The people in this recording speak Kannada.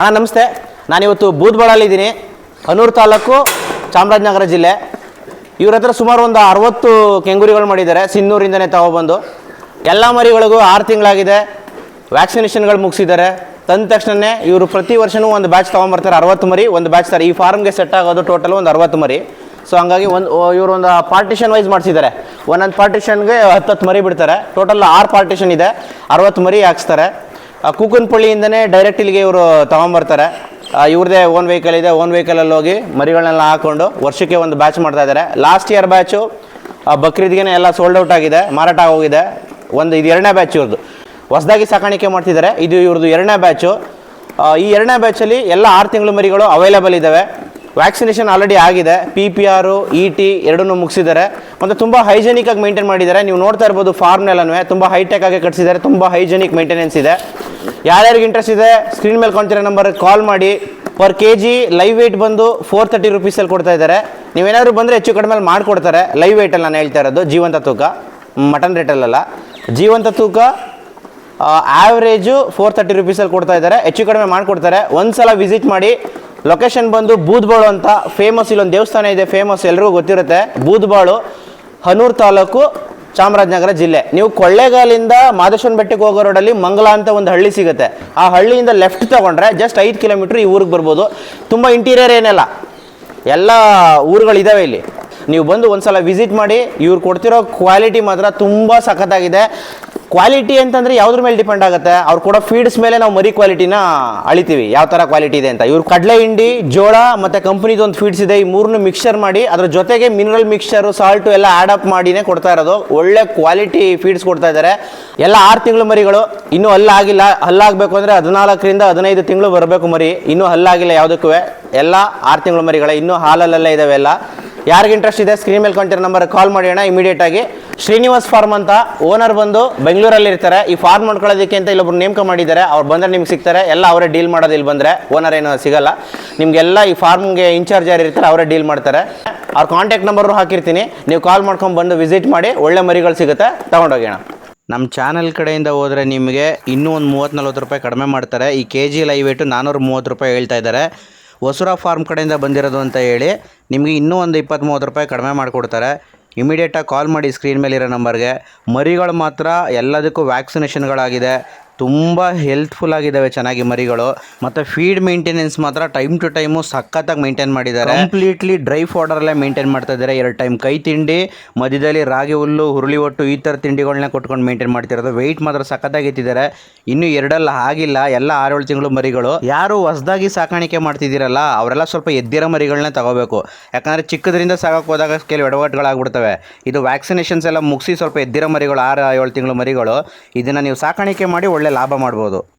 ಹಾಂ, ನಮಸ್ತೆ. ನಾನಿವತ್ತು ಬೂದ್ಬಾಳಲ್ಲಿದ್ದೀನಿ ಹನೂರು ತಾಲೂಕು ಚಾಮರಾಜನಗರ ಜಿಲ್ಲೆ. ಇವ್ರ ಹತ್ರ ಸುಮಾರು ಒಂದು ಅರವತ್ತು ಕೆಂಗುರಿಗಳು ಮಾಡಿದ್ದಾರೆ. ಸಿನ್ನೂರಿಂದನೇ ತಗೊಬಂದು ಎಲ್ಲ ಮರಿಗಳಿಗೂ ಆರು ತಿಂಗಳಾಗಿದೆ. ವ್ಯಾಕ್ಸಿನೇಷನ್ಗಳು ಮುಗಿಸಿದ್ದಾರೆ. ತಂದ ತಕ್ಷಣನೇ ಇವರು ಪ್ರತಿ ವರ್ಷವೂ ಒಂದು ಬ್ಯಾಚ್ ತೊಗೊಂಬರ್ತಾರೆ. ಅರವತ್ತು ಮರಿ, ಒಂದು ಬ್ಯಾಚ್ ಸರ್ ಈ ಫಾರ್ಮ್ಗೆ ಸೆಟ್ ಆಗೋದು ಟೋಟಲ್ ಒಂದು ಅರವತ್ತು ಮರಿ. ಸೊ ಹಂಗಾಗಿ ಒಂದು ಇವರು ಒಂದು ಪಾರ್ಟಿಷನ್ ವೈಸ್ ಮಾಡಿಸಿದ್ದಾರೆ. ಒಂದೊಂದು ಪಾರ್ಟಿಷನ್ಗೆ ಹತ್ತತ್ತು ಮರಿ ಬಿಡ್ತಾರೆ. ಟೋಟಲ್ ಆರು ಪಾರ್ಟಿಷನ್ ಇದೆ. ಅರವತ್ತು ಮರಿ ಹಾಕ್ಸ್ತಾರೆ. ಕೂಕನಪಳ್ಳಿಯಿಂದನೇ ಡೈರೆಕ್ಟ್ ಇಲ್ಲಿಗೆ ಇವರು ತಗೊಂಬರ್ತಾರೆ. ಇವ್ರದೇ ಓನ್ ವೆಹಿಕಲ್ ಇದೆ ಓನ್ ವೆಹಿಕಲಲ್ಲಿ ಹೋಗಿ ಮರಿಗಳನ್ನೆಲ್ಲ ಹಾಕೊಂಡು ವರ್ಷಕ್ಕೆ ಒಂದು ಬ್ಯಾಚ್ ಮಾಡ್ತಾ ಇದ್ದಾರೆ ಲಾಸ್ಟ್ ಇಯರ್ ಬ್ಯಾಚು ಬಕ್ರೀದ್ಗೆ ಎಲ್ಲ ಸೋಲ್ಡ್ ಔಟ್ ಆಗಿದೆ, ಮಾರಾಟ ಆಗೋಗಿದೆ. ಒಂದು ಇದು ಎರಡನೇ ಬ್ಯಾಚ್ ಇವ್ರದ್ದು ಹೊಸದಾಗಿ ಸಾಕಾಣಿಕೆ ಮಾಡ್ತಿದ್ದಾರೆ ಇದು ಇವ್ರದ್ದು ಎರಡನೇ ಬ್ಯಾಚು ಈ ಎರಡನೇ ಬ್ಯಾಚಲ್ಲಿ ಎಲ್ಲ ಆರು ತಿಂಗಳು ಮರಿಗಳು ಅವೈಲೇಬಲ್ ಇದ್ದಾವೆ ವ್ಯಾಕ್ಸಿನೇಷನ್ ಆಲ್ರೆಡಿ ಆಗಿದೆ. P P R E T ಎರಡನ್ನೂ ಮುಗಿಸಿದ್ದಾರೆ. ಮತ್ತು ತುಂಬ ಹೈಜೆನಿಕ್ ಆಗಿ ಮೇಂಟೈನ್ ಮಾಡಿದ್ದಾರೆ. ನೀವು ನೋಡ್ತಾ ಇರ್ಬೋದು ಫಾರ್ಮ್ನೆಲ್ಲನೂ ತುಂಬ ಹೈಟೆಕ್ ಆಗಿ ಕಟ್ಸಿದ್ದಾರೆ. ತುಂಬ ಹೈಜೆನಿಕ್ ಮೇಂಟೆನೆನ್ಸ್ ಇದೆ. ಯಾರ್ಯಾರಿಗೆ ಇಂಟ್ರೆಸ್ಟ್ ಇದೆ ಸ್ಕ್ರೀನ್ ಮೇಲೆ ಕಾಣ್ತಿರೋ ನಂಬರ್ ಕಾಲ್ ಮಾಡಿ. Per K G live weight ಬಂದು ಫೋರ್ ತರ್ಟಿ ರುಪೀಸಲ್ಲಿ ಕೊಡ್ತಾ ಇದ್ದಾರೆ. ನೀವೇನಾದ್ರು ಬಂದರೆ ಹೆಚ್ಚು ಕಡಿಮೆ ಮಾಡಿಕೊಡ್ತಾರೆ. ಲೈವ್ ವೆಯ್ಟಲ್ಲಿ ನಾನು ಹೇಳ್ತಾ ಇರೋದು, ಜೀವಂತ ತೂಕ. ಮಟನ್ ರೇಟಲ್ಲೆಲ್ಲ ಜೀವಂತ ತೂಕ ಆವ್ರೇಜು ಫೋರ್ ತರ್ಟಿ ರುಪೀಸಲ್ಲಿ ಕೊಡ್ತಾ ಇದ್ದಾರೆ. ಹೆಚ್ಚು ಕಡಿಮೆ ಮಾಡಿಕೊಡ್ತಾರೆ. ಒಂದು ಸಲ ವಿಸಿಟ್ ಮಾಡಿ. ಲೊಕೇಶನ್ ಬಂದು ಬೂದ್ಬಾಳು ಅಂತ ಫೇಮಸ್ ಇಲ್ಲೊಂದು ದೇವಸ್ಥಾನ ಇದೆ ಫೇಮಸ್ ಎಲ್ರಿಗೂ ಗೊತ್ತಿರುತ್ತೆ. ಬೂದ್ಬಾಳು, ಹನೂರು ತಾಲೂಕು ಚಾಮರಾಜನಗರ ಜಿಲ್ಲೆ. ನೀವು ಕೊಳ್ಳೇಗಾಲಿಂದ ಮಾದೇಶ್ವರ ಬೆಟ್ಟಕ್ಕೆ ಹೋಗೋ ರೋಡಲ್ಲಿ ಮಂಗಲ ಅಂತ ಒಂದು ಹಳ್ಳಿ ಸಿಗುತ್ತೆ. ಆ ಹಳ್ಳಿಯಿಂದ ಲೆಫ್ಟ್ ತಗೊಂಡ್ರೆ ಜಸ್ಟ್ ಐದು ಕಿಲೋಮೀಟ್ರ್ ಈ ಊರಿಗೆ ಬರ್ಬೋದು. ತುಂಬ ಇಂಟೀರಿಯರ್ ಏನಿಲ್ಲ. ಎಲ್ಲ ಊರುಗಳಿದ್ದಾವೆ ಇಲ್ಲಿ. ನೀವು ಬಂದು ಒಂದ್ಸಲ ವಿಸಿಟ್ ಮಾಡಿ, ಇವ್ರು ಕೊಡ್ತಿರೋ ಕ್ವಾಲಿಟಿ ಮಾತ್ರ ತುಂಬ ಸಖತ್ತಾಗಿದೆ. ಕ್ವಾಲಿಟಿ ಅಂತಂದ್ರೆ ಯಾವ್ದ್ರ ಮೇಲೆ ಡಿಪೆಂಡ್ ಆಗುತ್ತೆ? ಅವ್ರು ಕೂಡ ಫೀಡ್ಸ್ ಮೇಲೆ ನಾವು ಮರಿ ಕ್ವಾಲಿಟಿನ ಅಳಿತೀವಿ. ಯಾವ ತರ ಕ್ವಾಲಿಟಿ ಇದೆ ಅಂತ. ಇವ್ರು ಕಡಲೆ ಹಿಂಡಿ, ಜೋಳ ಮತ್ತೆ ಕಂಪ್ನಿದು ಒಂದು ಫೀಡ್ಸ್ ಇದೆ. ಈ ಮೂರನ್ನು ಮಿಕ್ಸ್ಚರ್ ಮಾಡಿ ಅದ್ರ ಜೊತೆಗೆ ಮಿನರಲ್ ಮಿಕ್ಸ್ಚರ್ ಸಾಲ್ಟ್ ಎಲ್ಲ ಆ್ಯಡ್ ಅಪ್ ಮಾಡಿನೇ ಕೊಡ್ತಾ ಇರೋದು. ಒಳ್ಳೆ ಕ್ವಾಲಿಟಿ ಫೀಡ್ಸ್ ಕೊಡ್ತಾ ಇದ್ದಾರೆ ಎಲ್ಲ ಆರು ತಿಂಗಳು ಮರಿಗಳು. ಇನ್ನೂ ಹಲ್ಲಾಗಿಲ್ಲ. ಹಲ್ಲಾಗಬೇಕು ಅಂದ್ರೆ ಹದಿನಾಲ್ಕರಿಂದ ಹದಿನೈದು ತಿಂಗಳು ಬರಬೇಕು ಮರಿ. ಇನ್ನೂ ಹಲ್ಲಾಗಿಲ್ಲ ಯಾವುದಕ್ಕೂ ಎಲ್ಲ ಆರು ತಿಂಗಳು ಮರಿಗಳೇ. ಇನ್ನೂ ಹಾಲಲ್ಲೆಲ್ಲ ಇದಾವೆ ಎಲ್ಲ. ಯಾರಿಗೆ ಇಂಟ್ರೆಸ್ಟ್ ಇದೆ ಸ್ಕ್ರೀನ್ ಮೇಲೆ ಕಂಟಿರೋ ನಂಬರ್ ಕಾಲ್ ಮಾಡೋಣ ಇಮಿಡಿಯೇಟ್ ಆಗಿ. ಶ್ರೀನಿವಾಸ್ ಫಾರ್ಮ್ ಅಂತ ಓನರ್ ಬಂದು ಬೆಂಗಳೂರಲ್ಲಿ ಇರ್ತಾರೆ. ಈ ಫಾರ್ಮ್ ಮಾಡ್ಕೊಳ್ಳೋದಕ್ಕೆ ಅಂತ ಇಲ್ಲೊಬ್ರು ನೇಮಕ ಮಾಡಿದ್ದಾರೆ. ಅವ್ರು ಬಂದರೆ ನಿಮ್ಗೆ ಸಿಗ್ತಾರೆ. ಎಲ್ಲ ಅವರೇ ಡೀಲ್ ಮಾಡೋದು ಇಲ್ಲಿ ಬಂದರೆ. ಓನರ್ ಏನೋ ಸಿಗಲ್ಲ. ನಿಮಗೆಲ್ಲ ಈ ಫಾರ್ಮ್ಗೆ ಇನ್ಚಾರ್ಜ್ ಯಾರು ಇರ್ತಾರೆ, ಅವರೇ ಡೀಲ್ ಮಾಡ್ತಾರೆ. ಅವ್ರ ಕಾಂಟ್ಯಾಕ್ಟ್ ನಂಬರು ಹಾಕಿರ್ತೀನಿ. ನೀವು ಕಾಲ್ ಮಾಡ್ಕೊಂಡು ಬಂದು ವಿಸಿಟ್ ಮಾಡಿ, ಒಳ್ಳೆ ಮರಿಗಳು ಸಿಗುತ್ತೆ. ತೊಗೊಂಡೋಗೋಣ ನಮ್ಮ ಚಾನಲ್ ಕಡೆಯಿಂದ ಹೋದರೆ ನಿಮಗೆ ಇನ್ನೂ ಒಂದು ಮೂವತ್ತು ನಲ್ವತ್ತು ರೂಪಾಯಿ ಕಡಿಮೆ ಮಾಡ್ತಾರೆ. ಈ ಕೆ ಜಿ ಲೈವೇಟು ನಾನ್ನೂರ ಮೂವತ್ತು ರೂಪಾಯಿ ಹೇಳ್ತಾ ಇದ್ದಾರೆ. ಹೊಸೂರ ಫಾರ್ಮ್ ಕಡೆಯಿಂದ ಬಂದಿರೋದು ಅಂತ ಹೇಳಿ ನಿಮಗೆ ಇನ್ನೂ ಒಂದು ಇಪ್ಪತ್ತು ರೂಪಾಯಿ ಕಡಿಮೆ ಮಾಡಿಕೊಡ್ತಾರೆ. ಇಮಿಡಿಯೇಟಾಗಿ ಕಾಲ್ ಮಾಡಿ ಸ್ಕ್ರೀನ್ ಮೇಲಿರೋ ನಂಬರ್ಗೆ ಮರಿಗಳು ಮಾತ್ರ ಎಲ್ಲದಕ್ಕೂ ವ್ಯಾಕ್ಸಿನೇಷನ್ಗಳಾಗಿದೆ ತುಂಬ ಹೆಲ್ತ್ಫುಲ್ ಆಗಿದ್ದಾವೆ ಚೆನ್ನಾಗಿ ಮರಿಗಳು. ಮತ್ತು ಫೀಡ್ ಮೇಂಟೆನೆನ್ಸ್ ಮಾತ್ರ ಟೈಮ್ ಟು ಟೈಮು ಸಖತ್ತಾಗಿ ಮೇಂಟೈನ್ ಮಾಡಿದ್ದಾರೆ. ಕಂಪ್ಲೀಟ್ಲಿ ಡ್ರೈ ಫೋಡರಲ್ಲೇ ಮೇಂಟೈನ್ ಮಾಡ್ತಾ ಇದ್ದಾರೆ ಎರಡು ಟೈಮ್ ಕೈ ತಿಂಡಿ, ಮಧ್ಯದಲ್ಲಿ ರಾಗಿ ಹುಲ್ಲು, ಹುರುಳಿ ಒಟ್ಟು ಈ ಥರ ತಿಂಡಿಗಳನ್ನ ಕೊಟ್ಕೊಂಡು ಮೇಂಟೈನ್ ಮಾಡ್ತಿರೋದು. ವೆಯ್ಟ್ ಮಾತ್ರ ಸಖತ್ತಾಗಿ ಎತ್ತಿದ್ದಾರೆ. ಇನ್ನು ಎರಡಲ್ಲ ಆಗಿಲ್ಲ. ಎಲ್ಲ ಆರೇಳು ತಿಂಗಳು ಮರಿಗಳು. ಯಾರು ಹೊಸದಾಗಿ ಸಾಕಾಣಿಕೆ ಮಾಡ್ತಿದ್ದೀರಲ್ಲ, ಅವರೆಲ್ಲ ಸ್ವಲ್ಪ ಎದ್ದಿರೋ ಮರಿಗಳನ್ನ ತಗೋಬೇಕು. ಯಾಕಂದರೆ ಚಿಕ್ಕದ್ರಿಂದ ಸಾಕಕ್ಕೆ ಹೋದಾಗ ಕೆಲವು ಎಡವಟ್ಟುಗಳಾಗ್ಬಿಡ್ತವೆ ಇದು ವ್ಯಾಕ್ಸಿನೇಷನ್ಸ್ ಎಲ್ಲ ಮುಗಿಸಿ ಸ್ವಲ್ಪ ಎದ್ದಿರೋ ಮರಿಗಳು, ಆರು ಏಳು ತಿಂಗಳು ಮರಿಗಳು. ಇದನ್ನು ನೀವು ಸಾಕಾಣಿಕೆ ಮಾಡಿ ಒಳ್ಳೆ ಲಾಭ ಮಾಡ್ಬೋದು.